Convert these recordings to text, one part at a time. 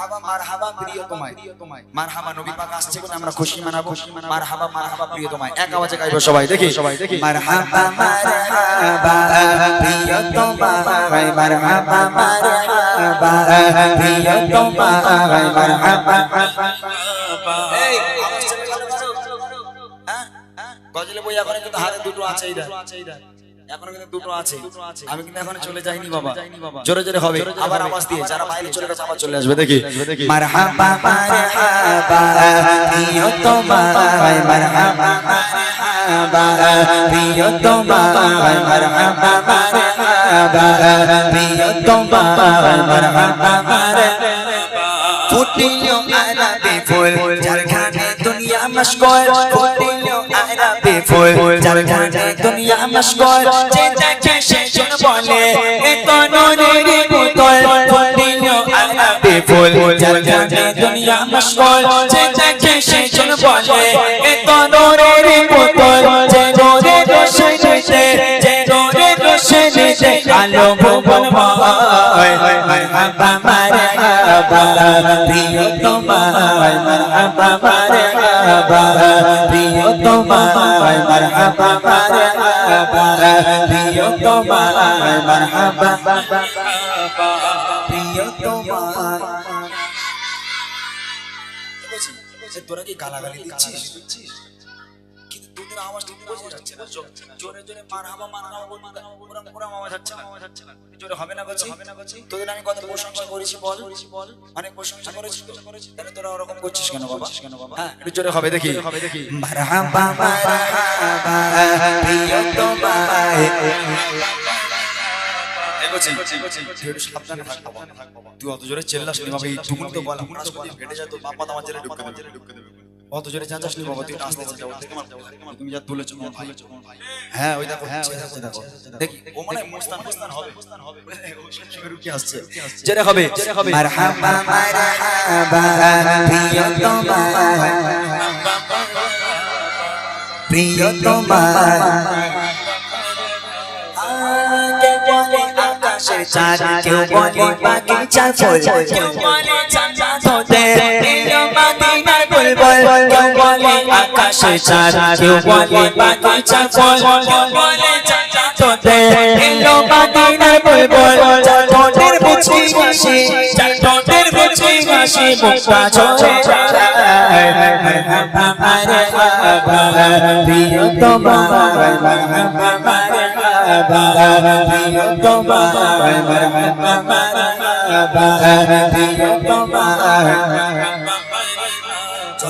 মারহাবা মারহাবা প্রিয়তমায় মারহাবা নবী পাক আসছে বলে আমরা খুশি মানাবো। মারহাবা মারহাবা প্রিয়তমায় এক আওয়াজে গাইবো সবাই, দেখি। সবাই দেখি মারহাবা মারহাবা প্রিয়তমায় মারহাবা মারহাবা মারহাবা। এই আওয়াজটা ভালো করো হ্যাঁ? গজলে বই এখন কিন্তু হাতে দুটো আছে এইটা এখনও কিন্তু দুটো আছে। আমি কিন্তু এখন চলে যাইনি বাবা। জোরে জোরে হবে। আবার আওয়াজ দিয়ে যারা বাইরে চলে গেছে আবার চলে আসবে। দেখি। মারহাবা মারহাবা প্রিয়তমায় মারহাবা মারহাবা প্রিয়তমায় মারহাবা মারহাবা প্রিয়তমায় মারহাবা মারহাবা। ফুটিলো আরাবে ফুল যার দুনিয়া মশগুল আরাবে ফুল যার ঘাটে দুনিয়া মশগুল যে দেখে সে জন বলে এ তো নূরের পুতুল ফুটিলো আরাবে ফুল যার ঘাটে দুনিয়া মশগুল যে দেখে সে জন বলে এ তো নূরের পুতুল যে নূরের রোশনীতে যে নূরের রোশনীতে আলো ভুবন ময় মারহাবা مرحبا প্রিয় তোমায় مرحبا مرحبا প্রিয় তোমায় مرحبا مرحبا প্রিয় তোমায় مرحبا প্রিয় তোমায় তোরা কি গালাগালি দিচ্ছিস কিন্তু তোদের আওয়াজ ঠিক বোঝা যাচ্ছে না। জোরে জোরে মারহাবা মারহাবা ওরা ওরা আওয়াজ হচ্ছে না। না। জোরে হবে না বলছি? না তোদের আমি কত প্রশংসা করেছি বল? অনেক প্রশংসা করেছি। তাহলে তোরা ওরকম করছিস কেন বাবা? কেন বাবা? হ্যাঁ একটু জোরে হবে দেখি। হবে দেখি। মারহাবা মারহাবা তুই অত জোরে চেল্লাস বাবা। এই তুমি তো বল ফেটে বাবা তোমার জেলে ঢুকে দেবে ঢুকে দেবে। অত জোরে চাঁচাস নি বাবা তুই আস্তে আস্তে যাও তুমি যা তুলেছো হ্যাঁ ওই দেখো হ্যাঁ ওই দেখো দেখো দেখি ও মানে মুস্তান মুস্তান হবে মুস্তান হবে সঙ্গে রুকি আসছে জেরে হবে জেরে হবে মারহাবা মারহাবা প্রিয়তমা প্রিয়তমা আগে বলে আকাশের চাঁদ কেউ বলে বাগিচার ফুল কেউ বলে চাঁদ হতে বাকি চার কেউ বলে বাকি চার বল বলে চাচা তোতে এলো বাকি তার বল বল ঠোঁটের বুঝি হাসি চার ঠোঁটের বুঝি হাসি মুখটা ছোঁয়ে আমারে প্রিয় তোমার আমারে প্রিয় তোমার আমারে প্রিয় তোমার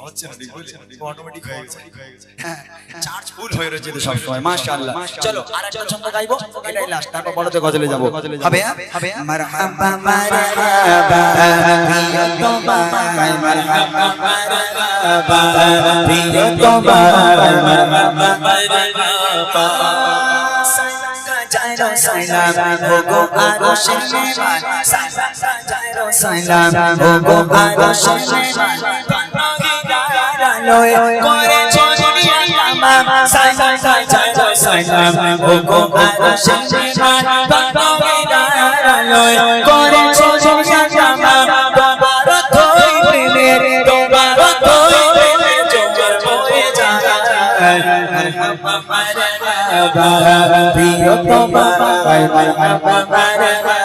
হচ্ছে না ঠিক বলে অটোমেটিক হয়ে গেছে হ্যাঁ চার্জ ফুল হয়ে রয়েছে তো সব মাশাআল্লাহ চলো আরেকটা ছন্দ গাইবো এটাই লাস্ট তারপর বড়তে গজলে যাব হবে হবে মারহাবা মারহাবা প্রিয়তমা মারহাবা মারহাবা প্রিয়তমা মারহাবা মারহাবা lời coi cho dunia làm mà sai sai sai trái trái sai làm ôm ôm ôm sáng sáng sáng bắt bao đi đã là lời coi cho dunia làm mà và bà rất thôi vì miền đồng bà rất thôi vì miền chồng chồng thôi cha vì ước mơ mà phải phải phải phải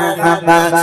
محبت